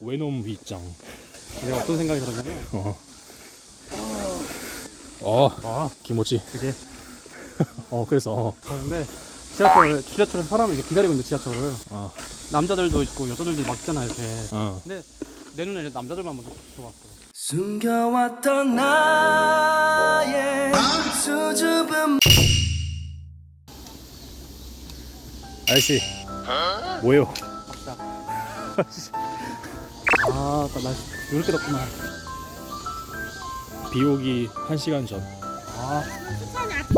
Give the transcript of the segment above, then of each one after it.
외놈 윗장. 내가 어떤 생각이 들었냐면 어. 어, 아 김오지. 그게 어, 그래서 어. 그런데 지하철 지하철에 사람이 이제 기다리고 있는데 지하철을 어. 남자들도 있고 여자들도 막 있잖아 이렇게 어. 근데 내 눈에 이제 남자들만 먼저 들어왔어 숨겨왔던 나의 수줍음 아저씨. 뭐예요? 아나 날씨 이렇게 덥구나 비 오기 1시간 전. 아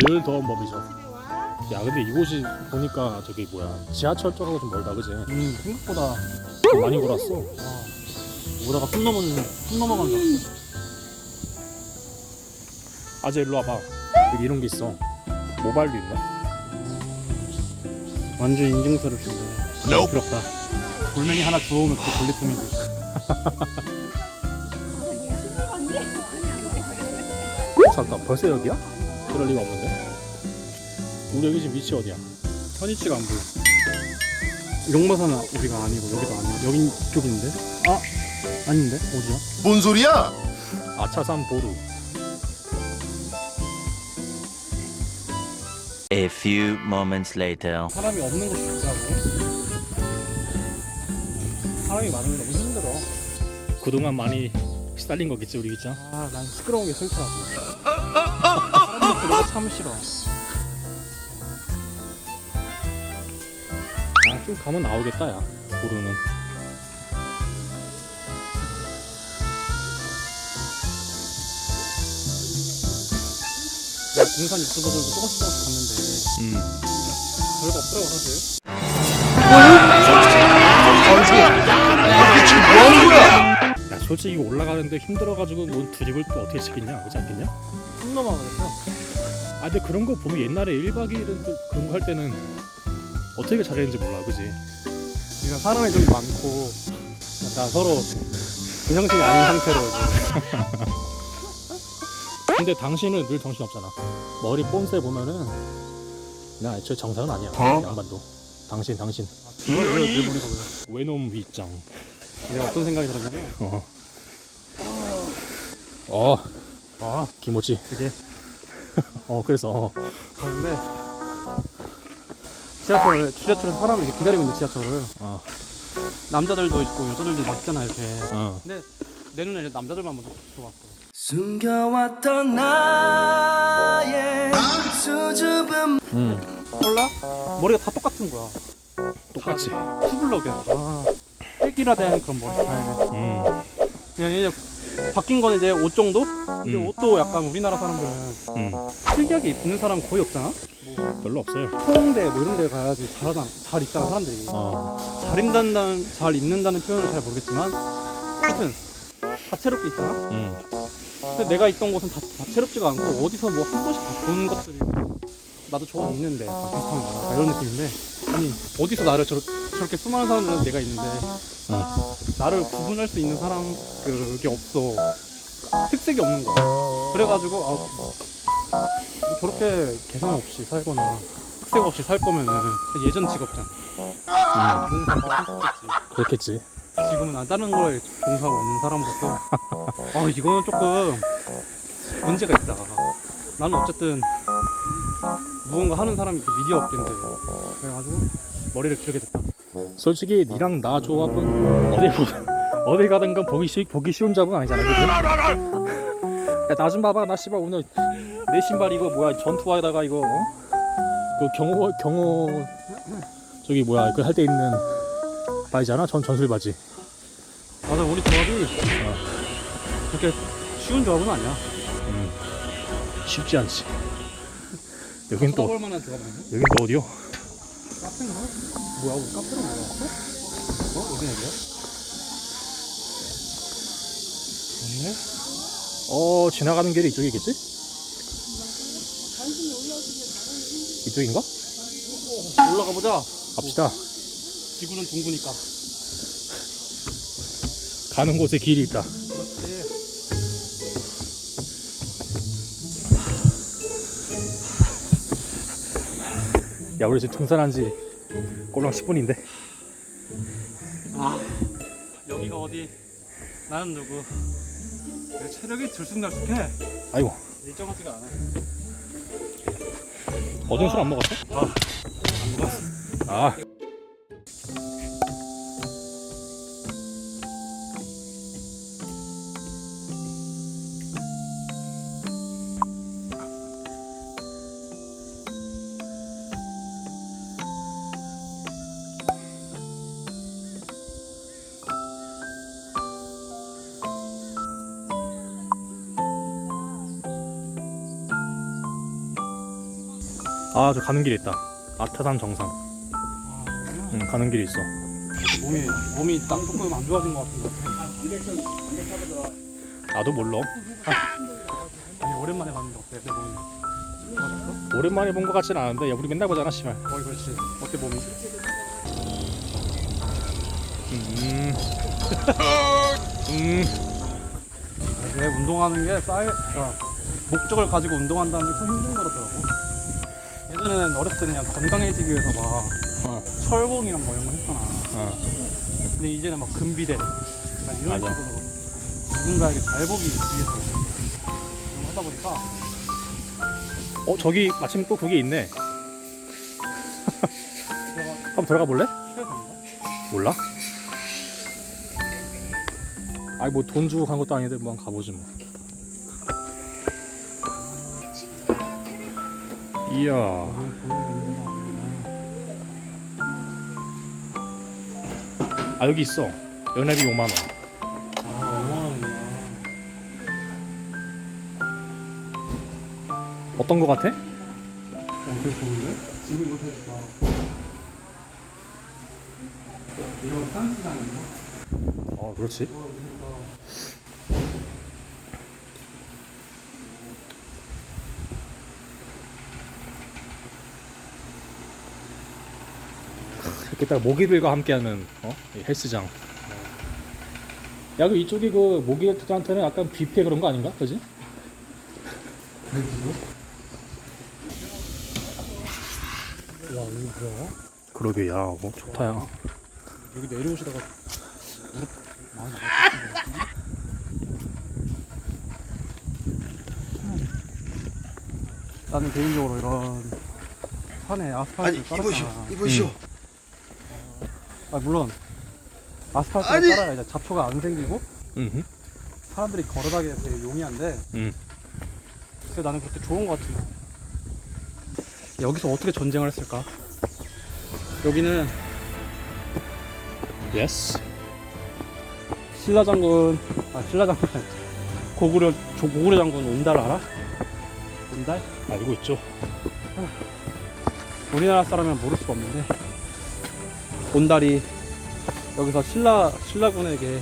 늘 더운 법이죠. 야, 근데 이곳이 보니까 저기 뭐야. 지하철 쪽하고 좀 멀다, 그지? 음, 생각보다 좀 많이 걸었어. 아, 오다가 숨 넘어는 숨 넘어간 줄 알았어 아재 일로 와봐. 여기 이런 게 있어. 있나? 완전 인증서를 주네 부럽다 돌멩이 하나 주워오면 그게 돌리품이지 잠깐, 벌써 여기야? 그럴 리가 없는데. 우리 여기 지금 위치 어디야? 현위치가 안 보여 용마사는 우리가 아니고 여기도 아니고 여긴 이쪽인데 아 아닌데 어디야 뭔 소리야? 아차산 보루. A few moments later. 사람이 없는 곳이 있다고 사람이 많으면 너무 힘들어 그동안 많이 시달린 거겠지, 우리 진짜. 아난 시끄러운 게 싫더라고 사람들 그런 거참 싫어 아, 좀 가면 나오겠다, 야. 보루는. 내가 등산 유튜버들도 조금씩 조금씩 봤는데 음. 별거 없더라고 사실 야, 솔직히 이거 올라가는데 힘들어가지고 뭔 드립을 또 어떻게 치겠냐? 그렇지 않겠냐? 숨 넘어가겠어 아, 근데 그런 거 보면 옛날에 1박 2일은 또 그런 거 할 때는 어떻게 잘했는지 몰라, 그지? 우리가 사람이 좀 많고 약간 서로 제정신이 아닌 상태로 근데 당신은 늘 정신 없잖아. 머리 뽐새 보면은 나 애초에 정상은 아니야. 양반도. 당신, 당신. 이걸 왜 일본에서 왜 외놈 윗장. 내가 어떤 생각이 들었냐면 어. 어, 아 김오지. 그게 어, 그래서 어. 가는데 지하철 지하철에 사람이 이렇게 기다리고 있는데 지하철을 어. 남자들도 있고 여자들도 막 있잖아 이렇게 어. 근데 내 눈에 이제 남자들만 먼저 들어왔어 숨겨왔던 나의 수줍음 음. 몰라? 머리가 다 똑같은 거야 똑같이. 투블럭이야 아 획일화된 그런 머리 스타일 음. 그냥 이제 바뀐 건 이제 옷 정도? 근데 음. 옷도 약간 우리나라 사람들은 음. 특이하게 입는 사람 거의 없잖아? 별로 없어요. 홍대 뭐 이런 데 가야지 잘하잖아 잘 입잖아 사람들이 어. 잘 입는다는 잘 입는다는 표현을 잘 모르겠지만 하여튼 다채롭게 있잖아 음. 근데 내가 있던 곳은 다, 다채롭지가 않고 어디서 뭐 한 번씩 다 보는 것들이 나도 저건 있는데 다 비슷한 거야 이런 느낌인데 아니 어디서 나를 저렇, 저렇게 수많은 사람들은 내가 있는데 나를 구분할 수 있는 사람 그게 없어 특색이 없는 거야 그래가지고 아, 뭐 저렇게 개성 없이 살거나 특색 없이 살 거면은 예전 직업장 음. 봉사하고 그렇겠지. 지금은 안 다른 거에 봉사하고 있는 사람으로서 아 이거는 조금 문제가 있다 나는 어쨌든 무언가 하는 사람이 그 미디어 업계인데 그래가지고 머리를 길게 됐다 솔직히 니랑 나 조합은 어디 보- 어디 가든가 보기 쉬 보기 쉬운 잡은 아니잖아. 그지? 나좀 봐봐. 나 씨발 오늘 내 신발 이거 뭐야 전투화에다가 이거 어? 그 경호 경호 저기 뭐야 그 할 때 입는 바지잖아. 전 전술 바지. 맞아 우리 조합이 그렇게 쉬운 조합은 아니야 음. 쉽지 않지. 여긴 또? 여긴 또 어디요? 카페인가? 뭐야 우리 카페로 올라왔어? 어? 어디 어디야? 없네? 어 지나가는 길이 이쪽이겠지? 이쪽인가? 올라가 보자 갑시다. 지구는 둥그니까 가는 곳에 길이 있다. 야 우리 지금 등산한 지 꼴랑 10분인데. 아 여기가 어디? 나는 누구? 내 체력이 들쑥날쑥해. 아이고. 일정하지가 않아. 어제 술안 먹었어? 안 먹었어. 아 아, 저 가는 길 있다. 아타산 정상. 아, 응, 가는 길 있어. 몸이 몸이 딱 조금 안 좋아진 것 같은데 나도 몰라. 아니 오랜만에 봤는데 어때 내 몸이? 오랜만에 본 것 같진 않은데, 야, 우리 맨날 보잖아, 씨발. 어이 그렇지 어때 몸이? 음. 음. 이게 운동하는 게 쌓여 그러니까 목적을 가지고 운동한다는 게 참 힘든 거더라고 예전에는 어렸을 때 그냥 건강해지기 위해서 막 어. 철봉이랑 뭐 이런 거 했잖아 어. 근데 이제는 막 금비대 약간 이런 맞아. 식으로 누군가에게 잘 보기 위해서 이런 거 하다 보니까 어, 저기 마침 또 그게 있네. 내가 한번 들어가 볼래? 몰라? 아니, 뭐 돈 주고 간 것도 아닌데, 뭐 한번 가보지 뭐. 이야. 아, 여기 있어. 연회비 5만원. 아 5만원이야 어떤 거 같아? 어, 되게 좋은데? 이거 되게 좋다 이거 싼 시장인가? 어, 그렇지. 이렇게 딱 모기들과 함께하는 어? 이 헬스장. 야, 그 이쪽이 그 모기들한테는 약간 뷔페 그런 거 아닌가? 그지? 와 여기 뭐야? 그러게, 야, 뭐 좋다, 야. 여기 내려오시다가 무릎 많이 나갔는데 나는 개인적으로 이런 산에 아스팔트 아니 이보시오. 이보시오 아 물론 아스팔트를! 깔아야 이제 잡초가 안 생기고 음. 사람들이 걸어다니기 되게 용이한데 음. 그래서 나는 그렇게 좋은 것 같은 거야 여기서 어떻게 전쟁을 했을까? 여기는 예스. 신라 장군 아 신라 장군 아니, 고구려 조, 고구려 장군 온달 알아? 온달? 알고 있죠. 우리나라 사람이면 모를 수가 없는데 온달이 여기서 신라 신라군에게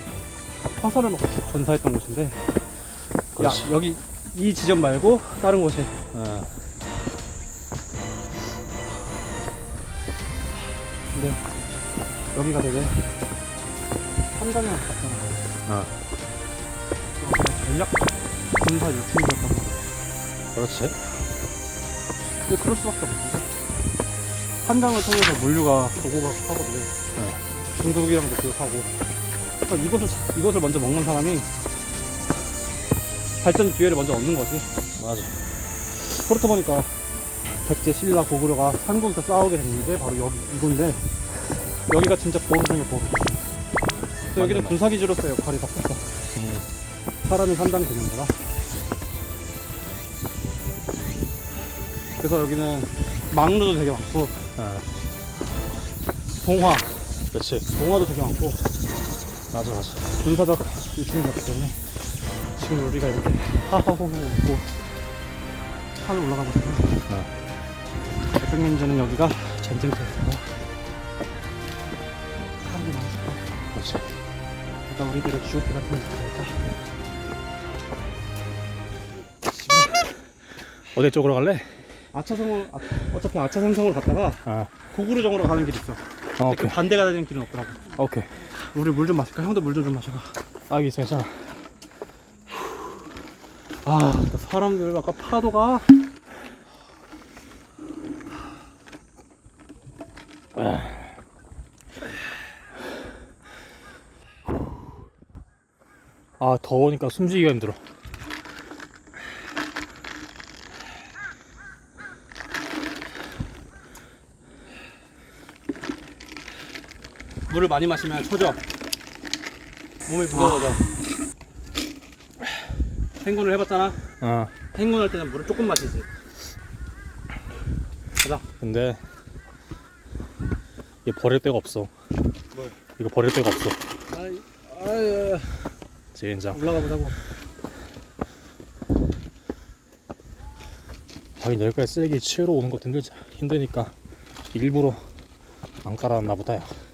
화살을 먹고 전사했던 곳인데 야 그렇지. 여기 이 지점 말고 다른 곳에 어. 근데 여기가 되게 한강이랑 같잖아 어. 전략 군사 유충이었단 말이야 그렇지. 근데 그럴 수밖에 없는데 한강을 통해서 물류가 도고 가고 하거든 중국이랑도 교육하고. 그러니까 이것을 이것을 먼저 먹는 사람이 발전 기회를 먼저 얻는 거지. 맞아. 그렇다 보니까 백제 신라 고구려가 한국에서 싸우게 된 게 바로 여기 이건데 여기가 진짜 보루 중에 보루. 그래서 여기는 맞네. 군사기지로서의 역할이 다 컸어. 음. 사람이 산다는 개념보다 그래서 여기는 망루도 되게 많고 어. 동화 그렇지. 동화도 되게 많고 맞아, 맞아. 군사적 유충이었기 때문에 지금 우리가 이렇게 하하호호 웃고 산을 올라가고 있어요 년 전에 여기가 전쟁터였어요 사람들이 거야 그렇지. 일단 우리들의 GOP 같은 거 있으니까 어디 쪽으로 갈래? 아차성을 아, 어차피 아차산성으로 갔다가 아, 고구려정으로 가는 길이 있어 어, 근데 오케이. 그 반대가 되는 길은 없더라고 오케이. 우리 물 좀 마실까? 형도 물 좀 좀 마셔봐 아, 있어, 괜찮아. 아 사람들 아까 파도가 아 더우니까 숨쉬기가 힘들어 물을 많이 마시면 쳐져. 몸이 무거워져. 행군을 해봤잖아. 아 행군할 때는 물을 조금 마시지. 근데 이게 버릴 데가 없어 뭘? 이거 버릴 데가 없어 아이, 아이, 젠장 올라가 보자고. 하긴 여기까지 쓰레기 치우러 오는 것도 힘들자 힘드니까 일부러 안 깔아놨나 보다 야